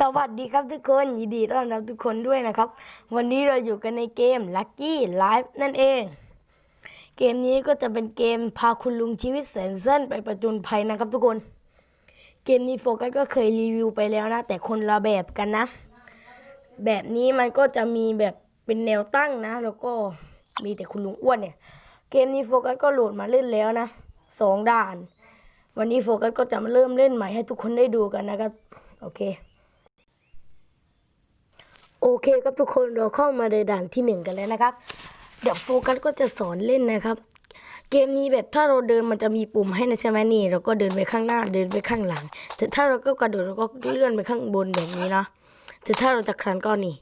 สวัสดีครับทุกคน ยินดีต้อนรับทุกคนด้วยนะครับ วันนี้เราอยู่กันในเกม Lucky Life นั่นเอง เกมนี้ก็จะเป็นเกมพาคุณลุงชีวิตแสนสั้นไปประจนภัยนะครับทุกคน เกมนี้โฟกัสก็เคยรีวิวไปแล้วนะ แต่คนละแบบกันนะ แบบนี้มันก็จะมีแบบเป็นแนวตั้งนะ แล้วก็มีแต่คุณลุงอ้วนเนี่ย เกมนี้โฟกัสก็โหลดมาเล่นแล้วนะสองด่าน วันนี้โฟกัสก็จะมาเริ่มเล่นใหม่ให้ทุกคนได้ดูกันนะครับ โอเค โอเคครับทุกคนเราเข้ามาในด่านที่หนึ่งกันแล้วนะครับ เดี๋ยวโฟกัสก็จะสอนเล่นนะครับ เกมนี้แบบถ้าเราเดินมันจะมีปุ่มให้นะใช่ไหมนี่ เราก็เดินไปข้างหน้าเดินไปข้างหลัง แต่ถ้าเราก็กระโดดเราก็เลื่อนไปข้างบนแบบนี้เนาะแต่ถ้าเราจะครันก็นี่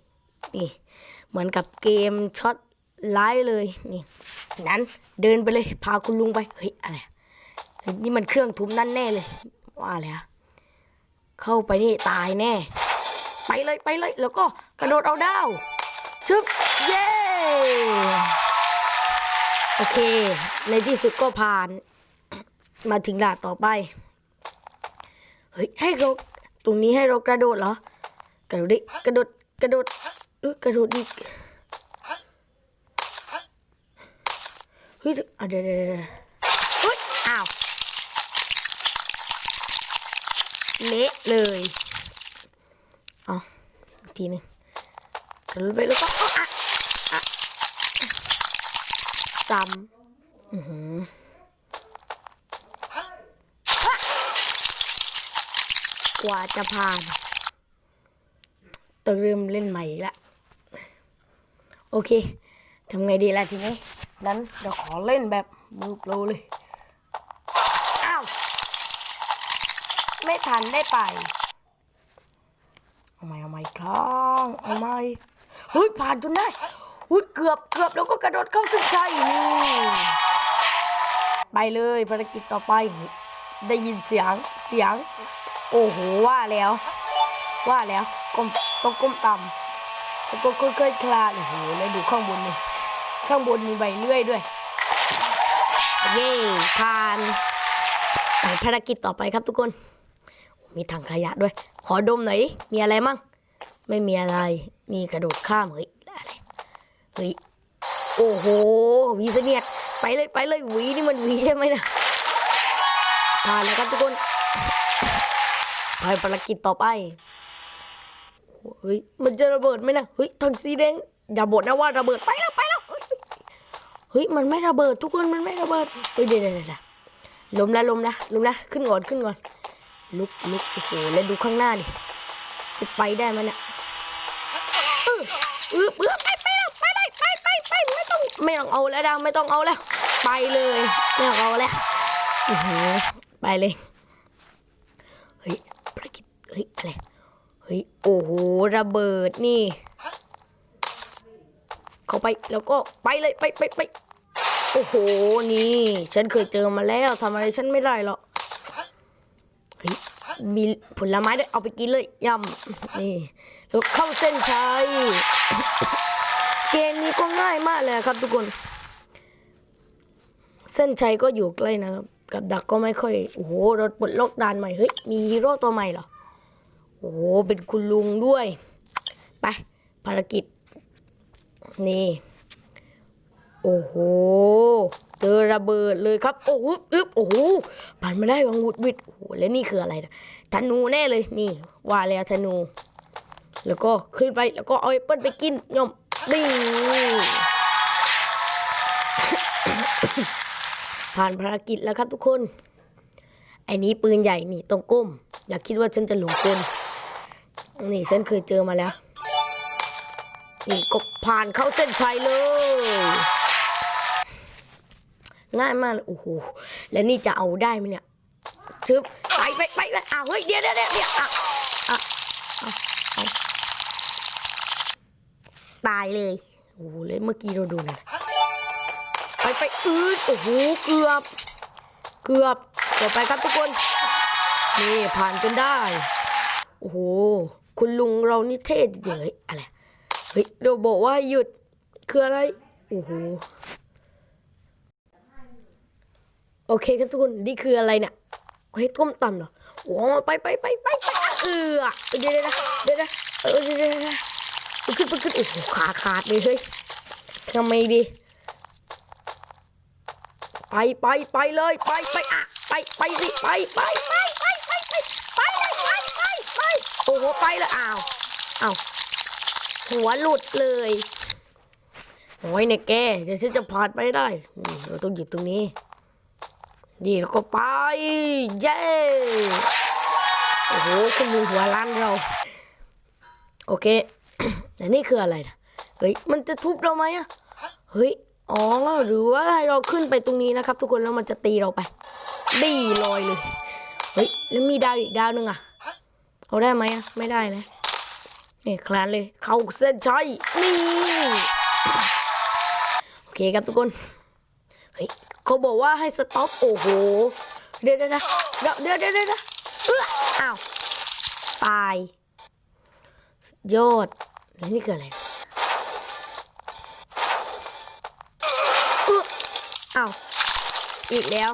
นี่ เหมือนกับเกมช็อตไลท์เลยนี่นั้นเดินไปเลยพาคุณลุงไปเฮ้ยอะไรนี่มันเครื่องทุบนั่นแน่เลยว่าอะไรอะเข้าไปนี่ตายแน่ ไปเลยไปเลย แล้วก็กระโดดเอาดาวชึบเย้โอเค ในที่สุดก็ผ่าน มาถึงด่านต่อไป เฮ้ย ให้เราตรงนี้ให้เรากระโดดเหรอ กระโดดดิกระโดดกระโดดเออกระโดดดิเฮ้ยเดี๋ยวเดี๋ยวเดี๋ยวเฮ้ยอ้าวเละเลย เอาอีกทีหนึงกระโดดไปแล้วก็ซ้ำอือหือฮะกว่าจะผ่านต้องเริ่มเล่นใหม่อีกละ โอเคทำไงดีล่ะทีนี้นั้นเราขอเล่นแบบมือโปรเลย อ้าว ไม่ทันได้ไป เอาไม่เอาไม่ครั้งเอาไม่เฮ้ยผ่านจนได้อุ้ยเกือบเกือบแล้วก็กระโดดเข้าเส้นชัยนี่ไปเลยภารกิจต่อไป ได้ยินเสียงเสียง โอ้โหว่าแล้ว ว่าแล้วก้มต้องก้มต่ำแล้วก็ค่อยๆคลานโอ้โหแล้วดูข้างบนนี่ข้างบนมีใบเลื่อยด้วย เย่ผ่านไปภารกิจต่อไปครับทุกคน มีถังขยะด้วย ขอดมหน่อยมีอะไรมั่ง ไม่มีอะไร มีกระโดดข้ามเฮ้ยอะไรเฮ้ยโอ้โหวีเสนียดไปเลยไปเลยวีนี่มันวีใช่ไหมนะผ่านแล้วครับทุกคนไปภารกิจต่อไปเฮ้ยมันจะระเบิดไหมนะเฮ้ยถังสีแดงอย่าบ่นนะว่าระเบิดไปแล้วไปแล้วเฮ้ยมันไม่ระเบิดทุกคนมันไม่ระเบิดเฮ้ยเดี๋ยวเดี๋ยวเดี๋ยวล้มแล้วล้มแล้วล้มแล้วขึ้นก่อนขึ้นก่อน ลุกลุกโอ้โหแล้วดูข้างหน้าดิ จะไปได้ไหมเนี่ยเออเออเออไปไปแล้วไปเลยไปไปไปไม่ต้องไม่ต้องเอาแล้วดาวไม่ต้องเอาแล้ว ไปเลยไม่ต้องเอาแล้วอือหือไปเลยเฮ้ยภารกิจเฮ้ยอะไรเฮ้ยโอ้โหระเบิดนี่ เข้าไปแล้วก็ไปเลยไปไปไปโอ้โหนี่ ฉันเคยเจอมาแล้วทำอะไรฉันไม่ได้หรอก มีผลไม้ด้วยเอาไปกินเลยยำนี่แล้วเข้าเส้นชัยเกมนี้ก็ง่ายมากเลยครับทุกคน เส้นชัยก็อยู่ใกล้นะครับ กับดักก็ไม่ค่อยโอ้โหรถปลดล็อกดานใหม่เฮ้ยมีฮีโร่ตัวใหม่เหรอโอ้โหเป็นคุณลุงด้วยไปภารกิจนี่โอ้โห เจอระเบิดเลยครับโอ้โหอึ๊บโอ้โหผ่านมาได้วังวุดวิดโอ้โหแล้วนี่คืออะไรนะธนูแน่เลยนี่ว่าแล้วธนู แล้วก็ขึ้นไปแล้วก็เอาแอปเปิ้ลไปกินยอมนี่ผ่านภารกิจแล้วครับทุกคนไอ้นี้ปืนใหญ่นี่ต้องก้ม อย่าคิดว่าฉันจะหลงกลนี่ฉันเคยเจอมาแล้ว นี่ก็ผ่านเข้าเส้นชัยเลย ง่ายมากเลยโอ้โหแล้วนี่จะเอาได้ไหมเนี่ยชึบไปไปไปไปอ้าวเฮ้ยเดี๋ยวเดี๋ยวเดี๋ยวอะอะอาเอาตายเลยโอ้โหแล้วเมื่อกี้เราดูนะไปไปอืดโอ้โหเกือบ เกือบต่อไปครับทุกคนนี่ผ่านจนได้ โอ้โห คุณลุงเรานี่เท่จริงเลยอะไร เฮ้ยเราบอกว่าหยุดคืออะไร โอ้โห โอเคครับทุกคน นี่คืออะไรเนี่ยเฮ้ยต้มตำเหรอโอ้ไปไปไปไปไปเออเดี๋ยวเดี๋ยวเดี๋ยวเดี๋ยวเออเดี๋ยวเดี๋ยวเดี๋ยวไปขึ้นไปขึ้นโอ้โหขาขาดเลยเฮ้ยทำไมดี ไปไปไปเลยไปไปอะไปไปสิไปไปไปไปไปไปไปเลยไปไปไปโอ้โหไปแล้วอ้าวอ้าวหัวหลุดเลยโอ้ยเนี่ยแกเดี๋ยวฉันจะผ่านไปได้เราต้องหยิบตรงนี้ ดีแล้วก็ไป เย้ โอ้โหคุณลุงหัวล้านเรา โอเค แต่นี่คืออะไรนะเฮ้ย มันจะทุบเราไหมอะเฮ้ย อ๋อ หรือว่าให้เราขึ้นไปตรงนี้นะครับ ทุกคน แล้วมันจะตีเราไป ดีลอยเลย เฮ้ย แล้วมีดาวอีกดาวหนึ่งอะเอาได้ไหมอะไม่ได้นะนี่คลานเลย เข้าเส้นชัยนี่ โอเคครับทุกคน เฮ้ย เขาบอกว่าให้สต็อปโอ้โห เดี๋ยวเดี๋ยวเดี๋ยวเดี๋ยวเดี๋ยวเด้ออ้าวตายยอดแล้วนี่คืออะไรอ้าวอีกแล้ว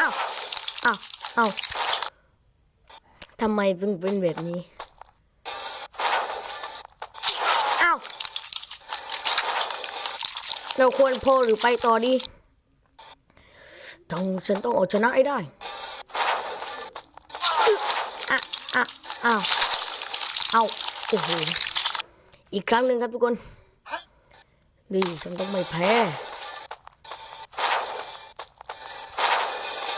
อ้าวอ้าวอ้าวทำไมถึงเป็นแบบนี้ เราควรพลหรือไปต่อดีต้องฉันต้องเอาชนะให้ได้อะอะอะอ้าวเอาโอ้โหอีกครั้งหนึ่งครับทุกคนดีฉันต้องไม่แพ้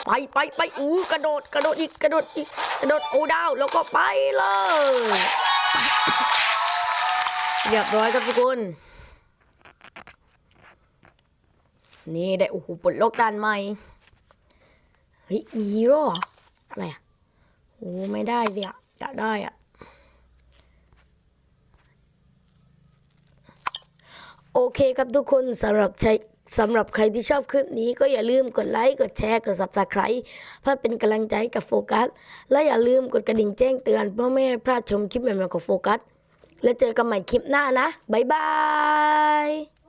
ไปไปไปอู้กระโดดกระโดดอีกกระโดดอีกกระโดดโอ้ดาวแล้วก็ไปเลย เรียบร้อยครับทุกคน นี่ได้โอ้โหปลดล็อกด่านใหม่ เฮ้ย มีฮีโร่ออะไรอะโอ้ไม่ได้สิอะจะได้อะ โอเคครับทุกคนสำหรับใช้สำหรับใครที่ชอบคลิปนี้ก็อย่าลืมกดไลค์ กดแชร์ กด subscribe เพื่อเป็นกำลังใจกับโฟกัส และอย่าลืมกดกระดิ่งแจ้งเตือนเพื่อไม่ให้พลาดชมคลิปใหม่ๆของโฟกัส แล้วเจอกันใหม่คลิปหน้านะ บ๊ายบาย